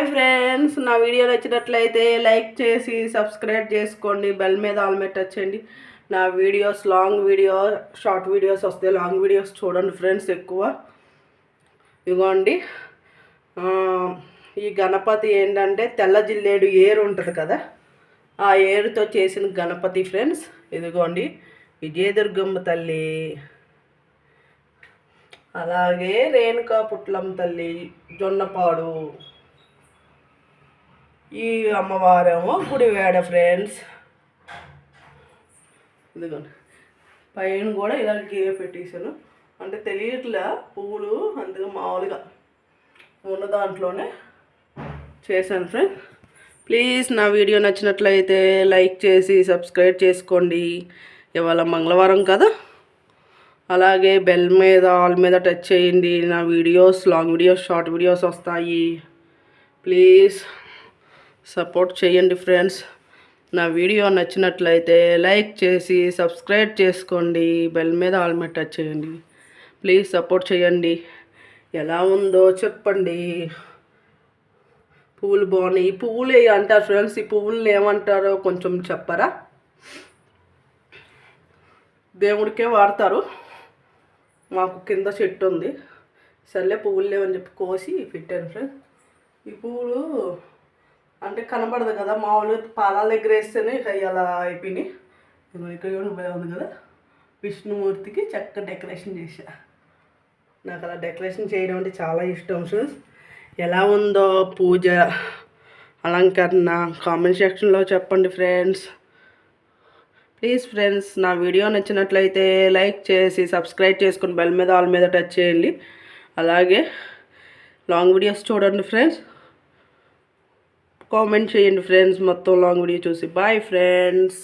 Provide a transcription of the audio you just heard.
Hi friends నా video నచ్చినట్లయితే like చేసి సబ్స్క్రైబ్ చేసుకోండి. బెల్ మీద ఆల్ మీద నా videos long video short videos వస్తాయి లాంగ్ వీడియోస్ చూడండి ఫ్రెండ్స్ ఎక్కువ. ఇదిగోండి ఈ గణపతి ఏంటంటే తెల్ల జిల్లేడు ఏరు ఉంటుంది కదా ఆ ఏరుతో చేసిన గణపతి ఫ్రెండ్స్. ఇదిగోండి. విజయదుర్గమ్మ తల్లి. అలాగే రేణుకా పుట్లమ్మ తల్లి జొన్నపాడు. ఈ అమ్మవారేమో గుడివేడ ఫ్రెండ్స్ ఇదిగోండి. పైన కూడా ఇలా గీయ పెట్టేశాను. అంటే తెలియట్లే పువ్వులు అందుగా మామూలుగా ఉన్న దాంట్లోనే చేశాను ఫ్రెండ్ ప్లీజ్ నా వీడియో నచ్చినట్లయితే లైక్ చేసి సబ్స్క్రైబ్ చేసుకోండి. ఇవాళ మంగళవారం కదా. అలాగే బెల్ మీద ఆల్ మీద టచ్ చేయండి. నా videos long videos short videos వస్తాయి. ప్లీజ్ సపోర్ట్ చేయండి ఫ్రెండ్స్. నా వీడియో నచ్చినట్లయితే లైక్ చేసి సబ్స్క్రైబ్ చేసుకోండి. బెల్ మీద ఆల్ మీద టచ్ చేయండి. ప్లీజ్ సపోర్ట్ చేయండి. ఎలా ఉందో చెప్పండి. పువ్వులు బాగున్నాయి. ఈ పువ్వులు అంటారు ఫ్రెండ్స్. ఈ పువ్వులను ఏమంటారో కొంచెం చెప్పరా? దేవుడికే వాడతారు. మాకు కింద చెట్టు ఉంది. సర్లే పువ్వులు లేవని చెప్పి కోసి పెట్టాను ఫ్రెండ్స్. ఈ పువ్వులు అంటే కనబడదు కదా మామూలుగా పాదాల దగ్గర వేస్తేనే ఇక అలా అయిపోయినాయి. ఇక్కడ కూడా ఉంది కదా. విష్ణుమూర్తికి చక్కగా డెకరేషన్ చేశా. నాకు అలా డెకరేషన్ చేయడం అంటే చాలా ఇష్టం ఫ్రెండ్స్. ఎలా ఉందో పూజ అలంకరణ కామెంట్ సెక్షన్లో చెప్పండి ఫ్రెండ్స్. ప్లీజ్ ఫ్రెండ్స్ నా వీడియో నచ్చినట్లయితే లైక్ చేసి సబ్స్క్రైబ్ చేసుకుని బెల్ మీద ఆల్ మీద టచ్ చేయండి. అలాగే లాంగ్ వీడియోస్ చూడండి ఫ్రెండ్స్. కామెంట్ చేయండి ఫ్రెండ్స్. మొత్తం లాంగ్ వీడియో చూసి. Bye friends